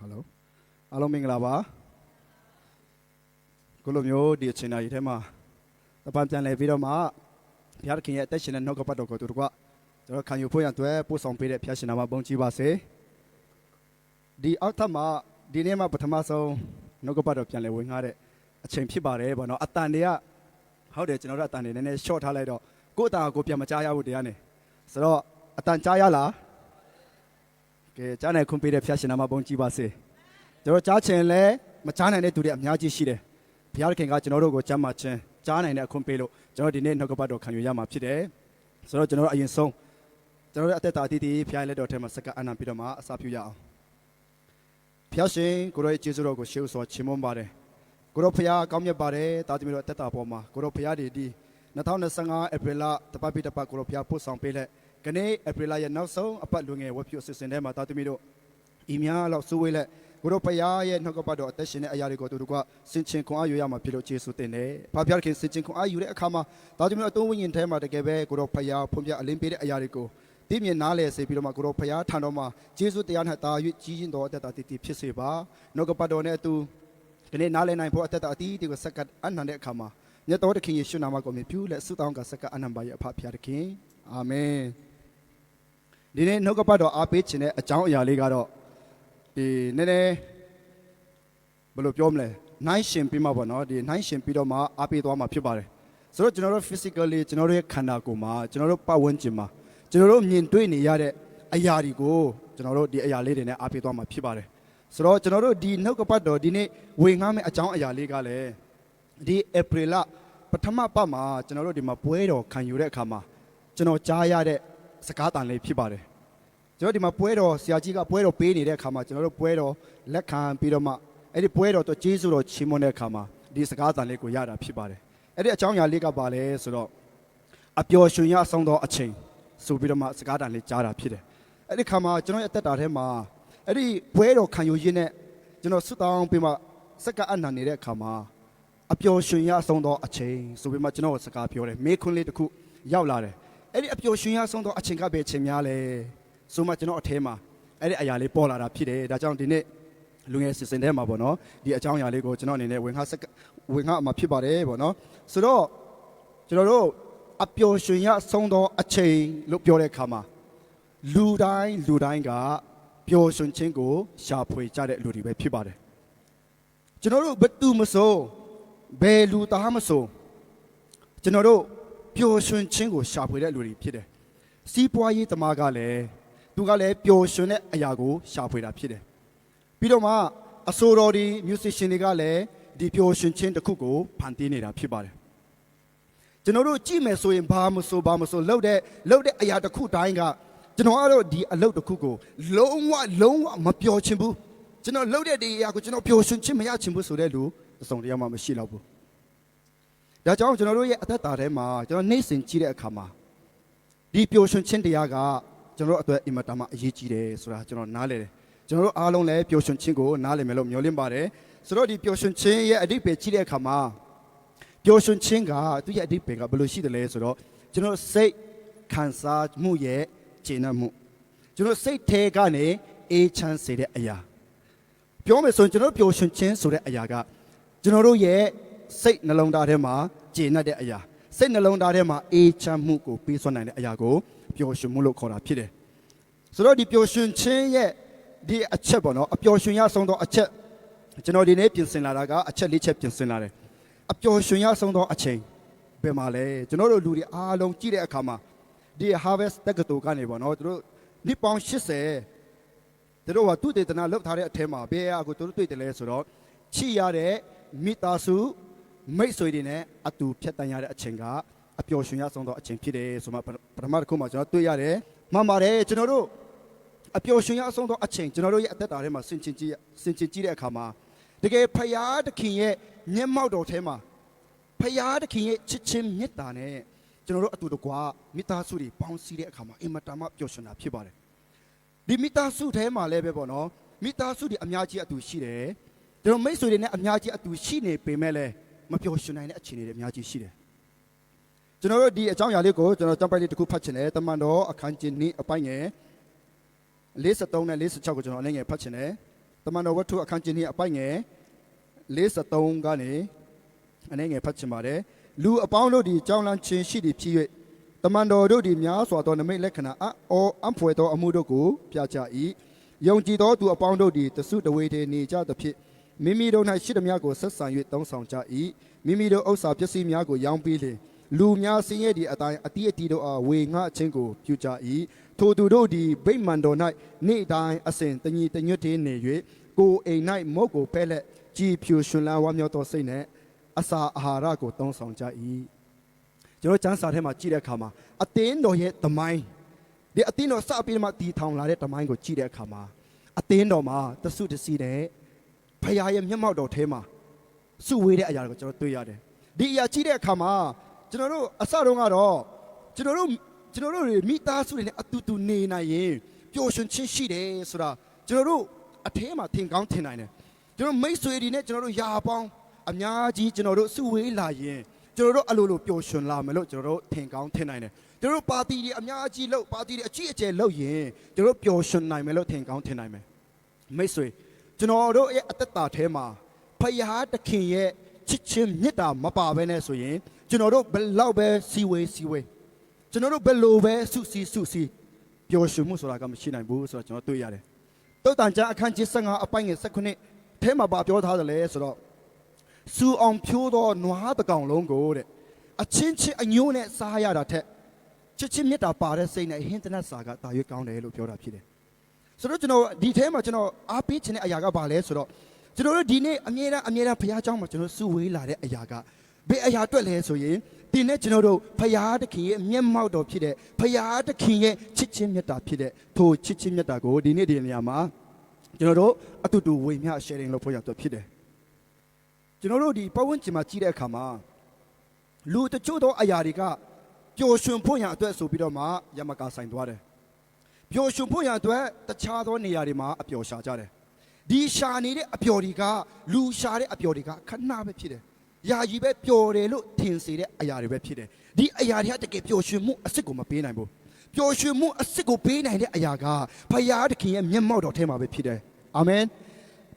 ဟယ်လိုအားလုံးမင်္ဂလာပါကိုလိုမျိုးဒီအချိန်တိုင်းထဲမှာတပံပြန်လဲပြီးတော့မှဘုရားသခင်ရဲ့အသက်ရှင်တဲ့နှုတ်ကပတ်တော်ကိုသူတို့ကကျွန်တော်ခံယူဖို့ရန်အတွက်ပို့ဆောင်ပေးတဲ့ဖျားရှင်နာမှာပုံကြည်ပါစေဒီအောက်ထပ်မှာဒီနေ့မှာပထမဆုံးနှုတ်ကပတ်တော်ပြန်လဲဝင်ငှားတဲ့အချိန်ဖြစ်ပါတယ်ဗောနော်အတန်တွေကဟုတ်တယ်ကျွန်တော်တို့အတန်တွေနည်းနည်း short ထားလိုက်တော့ကိုယ့်အတန်ကိုပြန်မကြားရဘူးတရားနေဆိုတော့အတန်ကြားရလား ကဲကြားနိုင်ခွင့်ပေးတဲ့ဖျားရှင်နာမဘုန်းကြီးပါစေကျွန်တော်ကြားချင်လဲမကြားနိုင်တဲ့သူတွေအများကြီးရှိတယ်ဘုရားခင်ကကျွန်တော်တို့ကိုကြားမှချင်းကြားနိုင်တဲ့အခွင့်ပေးလို့ကျွန်တော်ဒီနေ့နှုတ်ကပတ်တော်ခံယူရမှာဖြစ်တယ်ဆိုတော့ကျွန်တော်တို့အရင်ဆုံးကျွန်တော်တို့အသက်တာအသီးသီးဘုရားလက်တော်ထဲမှာစက္ကအနံပြီးတော့မှအစာပြုရအောင်ဘုရားရှင်ကိုရောရဲ့ကျေးဇူးတော်ကိုရှေးဥစွာချီးမွမ်းပါတယ်ကိုရောဘုရားကောင်းမြတ်ပါတယ်တာသမီးတို့အသက်တာပေါ်မှာကိုရောဘုရားဒီဒီ2025ဧပြီလတပတ်ပိတပတ်ကိုရောဘုရားပို့ဆောင်ပေးလက် ခနေ့ဧပြီလရဲ့နောက်ဆုံးအပတ်လူငယ်ဝတ်ပြုအစီအစဉ်ထဲမှာတာသမီးတို့ဤများလောက်စိုးဝေးလက်ကိုတို့ဖရားရဲ့နှုတ်ကပတ်တော်အသက်ရှင်တဲ့အရာတွေကိုသူတို့ကစင်ချင်ခွန်အားယူရမှာဖြစ်လို့ယေရှုတင်တယ်။ဘာဖျားခင်စင်ချင်ခွန်အားယူတဲ့အခါမှာဒါကြောင့်မလို့အသုံးဝိညာဉ်ထဲမှာတကယ်ပဲကိုတို့ဖရားဖွင့်ပြအလင်းပေးတဲ့အရာတွေကိုသိမြင်နားလည်စေပြီးတော့မှကိုတို့ဖရားထံတော်မှာယေရှုတရားနဲ့တာ၍ကြီးရင်တော်အသက်တာတည်တည်ဖြစ်စေပါ။နှုတ်ကပတ်တော်နဲ့အတူဒီနေ့နားလည်နိုင်ဖို့အသက်တာအတီးတီကိုစက္ကအနန္တတဲ့အခါမှာမြတ်တော်သခင်ယေရှုနာမကိုမြည်ပြုလက်ဆုတောင်းကစက္ကအနန္တပါရဲ့အဖဖျားသခင်အာမင် ဒီနေ့နှုတ်ကပတ်တော်အားပေးခြင်းတဲ့အကြောင်းအရာလေးကတော့ဒီနည်းနည်းဘယ်လိုပြောမလဲနိုင်ရှင်ပြီးမှပေါ့နော်ဒီနိုင်ရှင်ပြီးတော့မှအားပေးသွားမှာဖြစ်ပါတယ်ဆိုတော့ကျွန်တော်တို့ physically ကျွန်တော်တို့ရဲ့ခန္ဓာကိုယ်မှာကျွန်တော်တို့ပတ်ဝန်းကျင်မှာကျွန်တော်တို့မြင်တွေ့နေရတဲ့အရာတွေကိုကျွန်တော်တို့ဒီအရာလေးတွေနဲ့အားပေးသွားမှာဖြစ်ပါတယ်ဆိုတော့ကျွန်တော်တို့ဒီနှုတ်ကပတ်တော်ဒီနေ့ဝေငှားမယ့်အကြောင်းအရာလေးကလည်းဒီ April လပထမပတ်မှာကျွန်တော်တို့ဒီမှာပွဲတော်ခံယူတဲ့အခါမှာကျွန်တော်ကြားရတဲ့ စကားတန်လေးဖြစ်ပါတယ်ကျွန်တော်ဒီမှာပွဲတော်ဆရာကြီးကပွဲတော်ပေးနေတဲ့အခါမှာကျွန်တော်တို့ပွဲတော်လက်ခံပြီးတော့မှအဲ့ဒီပွဲတော်တော့ကျေးဇူးတော်ချီးမွမ်းတဲ့အခါမှာဒီစကားသံလေးကိုရတာဖြစ်ပါတယ်အဲ့ဒီအကြောင်းအရာလေးကပါလဲဆိုတော့အပျော်ရွှင်ရအောင်သောအချိန်ဆိုပြီးတော့မှစကားတန်လေးကြားတာဖြစ်တယ်အဲ့ဒီခါမှာကျွန်တော်ရဲ့အသက်တာထဲမှာအဲ့ဒီပွဲတော်ခံယူရင်းနဲ့ကျွန်တော်ဆွတောင်းပြီးမှစက္ကအနံနေတဲ့အခါမှာအပျော်ရွှင်ရအောင်သောအချိန်ဆိုပြီးမှကျွန်တော်စကားပြောတယ်မေခွန်းလေးတစ်ခုရောက်လာတယ် အဲ့ဒီအပျော်ရွှင်ရအောင်သောအချိန်ကပဲအချိန်များလဲဆိုမှကျွန်တော်အထဲမှာအဲ့ဒီအရာလေးပေါ်လာတာဖြစ်တယ်ဒါကြောင့်ဒီနေ့လူငယ်စစ်စင်ထဲမှာပေါ့နော်ဒီအကြောင်းအရာလေးကိုကျွန်တော်အနေနဲ့ဝင်ခါစက္ကဝင်ခါအမှာဖြစ်ပါတယ်ပေါ့နော်ဆိုတော့ကျွန်တော်တို့အပျော်ရွှင်ရဆုံးသောအချိန်လို့ပြောတဲ့အခါမှာလူတိုင်းလူတိုင်းကပျော်ရွှင်ခြင်းကိုရှာဖွေကြတဲ့လူတွေပဲဖြစ်ပါတယ်ကျွန်တော်တို့ဘယ်သူမဆိုဘယ်လူသားမဆိုကျွန်တော်တို့ ပျော်ရွှင်ခြင်းကိုရှာဖွေတဲ့လူတွေဖြစ်တယ်စီးပွားရေးသမားကလည်းသူကလည်းပျော်ရွှင်တဲ့အရာကိုရှာဖွေတာဖြစ်တယ်ပြီးတော့မှအဆိုတော်ဒီ musician တွေကလည်းဒီပျော်ရွှင်ခြင်းတစ်ခုကိုဖန်တီးနေတာဖြစ်ပါတယ်ကျွန်တော်တို့ကြည့်မယ်ဆိုရင်ဘာမဆိုဘာမဆိုလှုပ်တဲ့လှုပ်တဲ့အရာတစ်ခုတိုင်းကကျွန်တော်ကတော့ဒီအလုပ်တစ်ခုကိုလုံးဝလုံးဝမပျော်ချင်ဘူးကျွန်တော်လှုပ်တဲ့ဒီအရာကိုကျွန်တော်ပျော်ရွှင်ခြင်းမရချင်ဘူးဆိုတဲ့လူတစ်စုံတစ်ယောက်မှမရှိတော့ဘူး ဒါကြောင့်ကျွန်တော်တို့ရဲ့အသက်တာထဲမှာကျွန်တော်နေ့စဉ်ကြည့်တဲ့အခါမှာဒီပျော်ရွှင်ခြင်းတရားကကျွန်တော်တို့အတွက်အင်မတန်မှအရေးကြီးတယ်ဆိုတာကျွန်တော်နားလည်တယ်ကျွန်တော်တို့အားလုံးလည်းပျော်ရွှင်ခြင်းကိုနားလည်မယ်လို့မျှော်လင့်ပါတယ်ဆိုတော့ဒီပျော်ရွှင်ခြင်းရဲ့အဓိပ္ပာယ်ကြည့်တဲ့အခါမှာပျော်ရွှင်ခြင်းကသူ့ရဲ့အဓိပ္ပာယ်ကဘယ်လိုရှိတယ်လဲဆိုတော့ကျွန်တော်စိတ်ခံစားမှုရဲ့ကျေနပ်မှုကျွန်တော်စိတ်ထဲကနေအေးချမ်းစေတဲ့အရာပြောမယ်ဆိုရင်ကျွန်တော်တို့ပျော်ရွှင်ခြင်းဆိုတဲ့အရာကကျွန်တော်တို့ရဲ့ စိတ်နှလုံးသားထဲမှာကျေနပ်တဲ့အရာစိတ်နှလုံးသားထဲမှာအေးချမ်းမှုကိုပေးစွမ်းနိုင်တဲ့အရာကိုပျော်ရွှင်မှုလို့ခေါ်တာဖြစ်တယ်။ဆိုတော့ဒီပျော်ရွှင်ခြင်းရဲ့ဒီအချက်ပေါ့နော်အပျော်ရွှင်ရဆုံးသောအချက်ကျွန်တော်ဒီနေ့ပြင်ဆင်လာတာကအချက်လေးချက်ပြင်ဆင်လာတယ်။အပျော်ရွှင်ရဆုံးသောအချိန်ဘယ်မှာလဲကျွန်တော်တို့လူတွေအားလုံးကြည့်တဲ့အခါမှာဒီ harvest တက္ကသိုလ်ကနေပေါ့နော်သူတို့နှစ်ပေါင်း80သူတို့ကသူတေသနာလောက်ထားတဲ့အထက်မှာဘယ်အရာကိုသူတို့တွေ့တယ်လဲဆိုတော့ချီရတဲ့မိသားစု မိတ်ဆွေတွေနဲ့အတူဖြတ်တန်းရတဲ့အချိန်ကအပျော်ရွှင်ရဆုံးသောအချိန်ဖြစ်တယ်ဆိုမှပပထမတစ်ခုမှကျွန်တော်တွေ့ရတယ်မှန်ပါတယ်ကျွန်တော်တို့အပျော်ရွှင်ရဆုံးသောအချိန်ကျွန်တော်တို့ရဲ့အသက်တာထဲမှာဆင်ခြင်ကြည့်ဆင်ခြင်ကြည့်တဲ့အခါမှာတကယ်ဖယားသခင်ရဲ့မျက်မှောက်တော်ထဲမှာဖယားသခင်ရဲ့ချစ်ချင်းမေတ္တာနဲ့ကျွန်တော်တို့အတူတကွမိသားစုတွေပေါင်းစည်းတဲ့အခါမှာအင်မတန်မှပျော်ရွှင်တာဖြစ်ပါတယ်ဒီမိသားစုထဲမှာလည်းပဲပေါ့နော်မိသားစုတွေအများကြီးအတူရှိတယ်ကျွန်တော်မိတ်ဆွေတွေနဲ့အများကြီးအတူရှိနေပေမဲ့လည်း မပျော်ရွှင်နိုင်တဲ့အခြေအနေတွေအများကြီးရှိတယ်ကျွန်တော်တို့ဒီအကြောင်းအရာလေးကိုကျွန်တော်တပိုက်လေးတစ်ခုဖတ်ချင်တယ်တမန်တော်အခန်းကြီး2အပိုင်းငယ်53နဲ့46ကိုကျွန်တော်အနည်းငယ်ဖတ်ချင်တယ်တမန်တော်ဝတ္ထုအခန်းကြီး2အပိုက်ငယ်53ကနေအနေငယ်ဖတ်ချင်ပါတယ်လူအပေါင်းတို့သည်ကြောင်းလန့်ခြင်းရှိသည်ဖြစ်၍တမန်တော်တို့သည်များစွာသောနမိတ်လက္ခဏာအအောအံ့ဖွယ်သောအမှုတို့ကိုပြကြ၏ယုံကြည်သောသူအပေါင်းတို့သည်တဆုတဝေတေနေကြသဖြင့် မိမိတို့၌ရှိသမျှကိုဆက်ဆံ၍တောင်းဆောင်ကြ၏မိမိတို့ဥစ္စာပစ္စည်းများကိုရောင်းပြီးလျှင်လူများစင်းရဲသည့်အတိုင်းအတိအတီတို့အားဝေငှအချင်းကိုပြုကြ၏ထိုသူတို့သည်ဗိမာန်တော်၌နေ့တိုင်းအစဉ်တညီတညွတ်တည်းနေ၍ကိုယ်အိမ်၌မုတ်ကိုပဲ့လက်ကြည်ဖြူရှင်လန်းဝမ်းမြောက်သောစိတ်နှင့်အစာအာဟာရကိုတောင်းဆောင်ကြ၏ကျွန်တော်ကျမ်းစာထဲမှာကြည့်တဲ့အခါမှာအသင်းတော်ရဲ့တမိုင်းဒီအသင်းတော်စပြီးမှတည်ထောင်လာတဲ့တမိုင်းကိုကြည့်တဲ့အခါမှာအသင်းတော်မှာတဆုတစီတဲ့ ဖခင်ရဲ့မျက်မှောက်တော်ထဲမှာစုဝေးတဲ့အရာကိုကျွန်တော်တွေ့ရတယ်ဒီအရာကြည့်တဲ့အခါမှာကျွန်တော်တို့အစတုန်းကတော့ကျွန်တော်တို့ကျွန်တော်တို့တွေမိသားစုတွေနဲ့အတူတူနေနိုင်ရင်ပျော်ရွှင်ခြင်းရှိတယ်ဆိုတာကျွန်တော်တို့အထဲမှာထင်ကောင်းထင်နိုင်တယ်ကျွန်တော်မိတ်ဆွေတွေနဲ့ကျွန်တော်တို့ယာပေါင်းအများကြီးကျွန်တော်တို့စုဝေးလာရင်ကျွန်တော်တို့အလိုလိုပျော်ရွှင်လာမယ်လို့ကျွန်တော်တို့ထင်ကောင်းထင်နိုင်တယ်ကျွန်တော်တို့ပါတီတွေအများကြီးလုပ်ပါတီတွေအကြီးအကျယ်လုပ်ရင်ကျွန်တော်တို့ပျော်ရွှင်နိုင်မယ်လို့ထင်ကောင်းထင်နိုင်မယ်မိတ်ဆွေ ကျွန်တော်တို့ရဲ့အသက်တာထဲမှာဖယားတခင်ရဲ့ချစ်ချင်းမေတ္တာမပါဘဲနဲ့ဆိုရင်ကျွန်တော်တို့ဘယ်လောက်ပဲစီဝေးစီဝေးကျွန်တော်တို့ဘယ်လိုပဲစုစည်းစုစည်းပျော်ရွှင်မှုဆိုတာကမရှိနိုင်ဘူးဆိုတော့ကျွန်တော်တွေ့ရတယ်။တုတ်တန်ကျမ်းအခန်းကြီး15အပိုင်းငယ်19ထဲမှာပါပြောထားတယ်လေဆိုတော့စူအောင်ဖြိုးသောနွားတစ်ကောင်လုံးကိုတဲ့အချင်းချင်းအညိုးနဲ့စားရတာထက်ချစ်ချင်းမေတ္တာပါတဲ့စိတ်နဲ့ဟင်းတနတ်စာကတာရွေးကောင်းတယ်လို့ပြောတာဖြစ်တယ်။ ဆိုတော့ကျွန်တော်ဒီထဲမှာကျွန်တော်အားပေးခြင်းတဲ့အရာကဘာလဲဆိုတော့ကျွန်တော်တို့ဒီနေ့အမြဲတမ်းအမြဲတမ်းဘုရားကျောင်းမှာကျွန်တော်စုဝေးလာတဲ့အရာကဘယ်အရာအတွက်လဲဆိုရင်ဒီနေ့ကျွန်တော်တို့ဖရာသခင်ရဲ့မျက်မှောက်တော်ဖြစ်တဲ့ဖရာသခင်ရဲ့ချစ်ချင်းမေတ္တာဖြစ်တဲ့ထိုချစ်ချင်းမေတ္တာကိုဒီနေ့ဒီနေရာမှာကျွန်တော်တို့အတူတူဝေမျှ sharing လုပ်ဖို့ရတော့ဖြစ်တယ်ကျွန်တော်တို့ဒီပတ်ဝန်းကျင်မှာကြီးတဲ့အခါမှာလူတချို့သောအရာတွေကပျော်ရွှင်ဖို့ရန်အတွက်ဆိုပြီးတော့မှယမကာဆိုင်သွားတယ် ပျော်ရွှင်ဖို့ရန်အတွက်တခြားသောနေရာတွေမှာအပျော်ရှာကြတယ်ဒီရှာနေတဲ့အပျော်တွေကလူရှာတဲ့အပျော်တွေကခဏပဲဖြစ်တယ်ယာယီပဲပျော်တယ်လို့ထင်စေတဲ့အရာတွေပဲဖြစ်တယ်ဒီအရာတွေကတကယ်ပျော်ရွှင်မှုအစ်စ်ကိုမပေးနိုင်ဘူးပျော်ရွှင်မှုအစ်စ်ကိုပေးနိုင်တဲ့အရာကဖယားသခင်ရဲ့မျက်မှောက်တော်ထဲမှာပဲဖြစ်တယ်အာမင်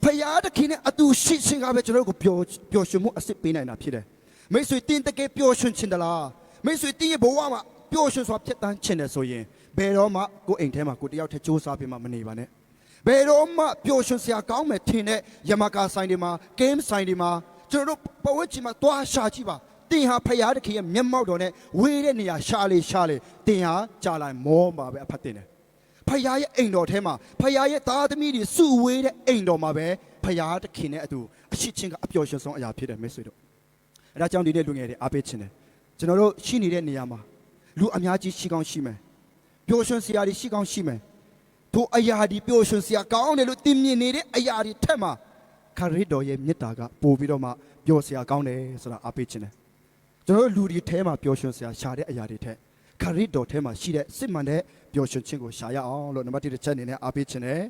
ဖယားသခင်နဲ့အတူရှိခြင်းကပဲကျွန်တော်တို့ကိုပျော်ပျော်ရွှင်မှုအစ်စ်ပေးနိုင်တာဖြစ်တယ်မိတ်ဆွေတင်းတကယ်ပျော်ရွှင်ခြင်းတလားမိတ်ဆွေတင်းရဲ့ဘဝမှာပျော်ရွှင်စွာဖြစ်တန်းခြင်းတယ်ဆိုရင် ဘယ်တော့မှကိုယ်အိမ်ထဲမှာကိုယ်တယောက်တည်းစူးစမ်းပြီးမှမနေပါနဲ့ဘယ်တော့မှပျော်ရွှင်စရာကောင်းမယ်ထင်တဲ့ယမကာဆိုင်တွေမှာဂိမ်းဆိုင်တွေမှာကျွန်တော်တို့ပဝတ်ချီမှာတွားရှာကြည့်ပါတင်ဟာဖယားတခင်ရဲ့မျက်မှောက်တော်နဲ့ဝေးတဲ့နေရာရှာလေရှာလေတင်ဟာကြာလိုက်မောမှာပဲအဖတ်တင်တယ်ဖယားရဲ့အိမ်တော်ထဲမှာဖယားရဲ့သားသမီးတွေစုဝေးတဲ့အိမ်တော်မှာပဲဖယားတခင်နဲ့အတူအရှိချင်းကအပျော်ရွှင်ဆုံးအရာဖြစ်တယ်မိတ်ဆွေတို့အဲဒါကြောင့်ဒီနေ့လူငယ်တွေအားပေးခြင်းတယ်ကျွန်တော်တို့ရှိနေတဲ့နေရာမှာလူအများကြီးရှိကောင်းရှိမယ် ပျော်ရွှင်စရာတွေရှိကောင်းရှိမယ်တို့အရာဒီပျော်ရွှင်စရာကောင်းတယ်လို့တင်မြင်နေတဲ့အရာဒီထက်မှာခရစ်တော်ရဲ့မေတ္တာကပို့ပြီးတော့မှပျော်စရာကောင်းတယ်ဆိုတာအားပေးခြင်းတယ်ကျွန်တော်တို့လူဒီထဲမှာပျော်ရွှင်စရာရှာတဲ့အရာတွေထက်ခရစ်တော်ထဲမှာရှိတဲ့စစ်မှန်တဲ့ပျော်ရွှင်ခြင်းကိုရှာရအောင်လို့နံပါတ်1တစ်ချက်အနေနဲ့အားပေးခြင်းတယ်